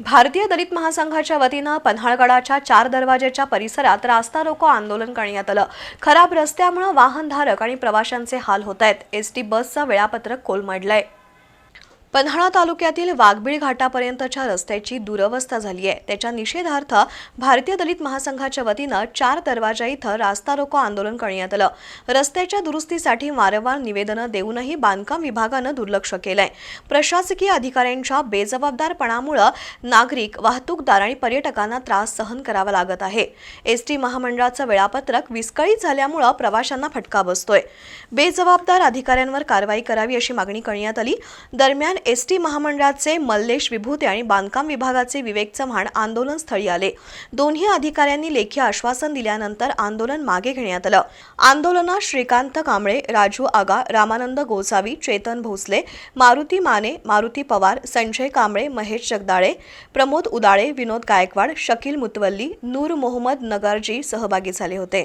भारतीय दलित महासंघाच्या वतीनं पन्हाळगडाच्या चार दरवाजेच्या परिसरात रास्ता रोको आंदोलन करण्यात आलं. खराब रस्त्यामुळे वाहनधारक आणि प्रवाशांचे हाल होत आहेत. एस टी बसचं वेळापत्रक कोलमडलंय. पन्हाळा तालुक्यातील वाघबीळ घाटापर्यंतच्या रस्त्याची दुरवस्था झाली आहे. त्याच्या निषेधार्थ भारतीय दलित महासंघाच्या वतीनं चार दरवाजा इथं रास्ता रोको आंदोलन करण्यात आलं. रस्त्याच्या दुरुस्तीसाठी वारंवार निवेदनं देऊनही बांधकाम विभागानं दुर्लक्ष केलंय. प्रशासकीय अधिकाऱ्यांच्या बेजबाबदारपणामुळं नागरिक वाहतूकदार आणि पर्यटकांना त्रास सहन करावा लागत आहे. एस टी महामंडळाचं वेळापत्रक विस्कळीत झाल्यामुळं प्रवाशांना फटका बसतोय. बेजबाबदार अधिकाऱ्यांवर कारवाई करावी अशी मागणी करण्यात आली. दरम्यान एस टी महामंडळाचे मल्लेश विभूते आणि बांधकाम विभागाचे विवेक चव्हाण आंदोलनस्थळी आले. दोन्ही अधिकाऱ्यांनी लेखी आश्वासन दिल्यानंतर आंदोलन मागे घेण्यात आलं. आंदोलनात श्रीकांत कांबळे राजू आगा रामानंद गोसावी चेतन भोसले मारुती माने मारुती पवार संजय कांबळे महेश जगदाळे प्रमोद उदाळे विनोद गायकवाड शकील मुतवल्ली नूर मोहम्मद नगारजी सहभागी झाले होते.